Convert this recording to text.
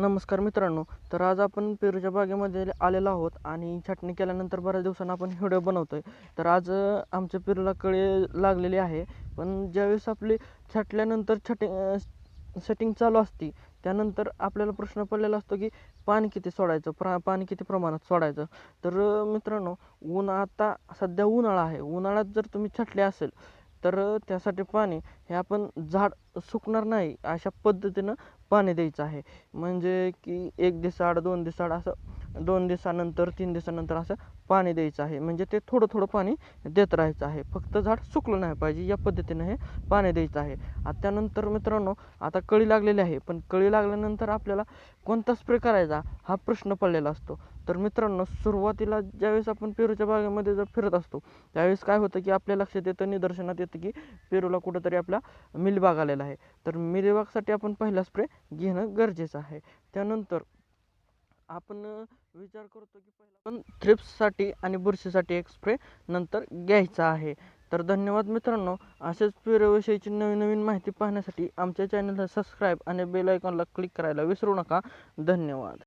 नमस्कार मित्रांनो तर आज आपण पेरूच्या बागेमध्ये आलेलो आहोत आणि छाटणी केल्यानंतर बऱ्याच दिवसांना आपण व्हिडिओ बनवतो आहे तर आज आमच्या पेरूला कळे लागलेली आहे. पण ज्यावेळेस आपली छाटल्यानंतर छटिंग सेटिंग चालू असते त्यानंतर आपल्याला प्रश्न पडलेला असतो की पाणी किती सोडायचं? प्रा पाणी किती प्रमाणात सोडायचं? तर मित्रांनो ऊन आता सध्या उन्हाळा आहे. उन्हाळ्यात जर तुम्ही छाटले असेल तर त्यासाठी पाणी हे आपण झाड सुकणार नाही अशा पद्धतीनं पाणी द्यायचं आहे. म्हणजे की एक दिवसाआड दोन दिवसाआड असं दोन दिवसानंतर तीन दिवसानंतर असं पाणी द्यायचं आहे. म्हणजे ते थोडं थोडं पाणी देत राहायचं आहे. फक्त झाड सुकलं नाही पाहिजे. या पद्धतीनं हे पाणी द्यायचं आहे. आता त्यानंतर मित्रांनो आता कळी लागलेली आहे. पण कळी लागल्यानंतर आपल्याला कोणता स्प्रे करायचा हा प्रश्न पडलेला असतो. तर मित्रांनो सुरुवातीला ज्यावेळेस आपण पेरूच्या बागेमध्ये जर फिरत असतो त्यावेळेस काय होतं की आपल्या लक्षात येतं निदर्शनात येतं की पेरूला कुठंतरी आपला मिलबाग आलेला आहे. तर मिलबागसाठी आपण पहिला स्प्रे घेणं गरजेचं आहे. त्यानंतर आपण विचार करतो की पहिला पण थ्रिप्ससाठी आणि बुरशीसाठी एक स्प्रे नंतर घ्यायचा आहे. तर धन्यवाद मित्रांनो. असेच पेरूविषयीची नवीन नवीन माहिती पाहण्यासाठी आमच्या चॅनलला सबस्क्राईब आणि बेल आयकॉनला क्लिक करायला विसरू नका. धन्यवाद.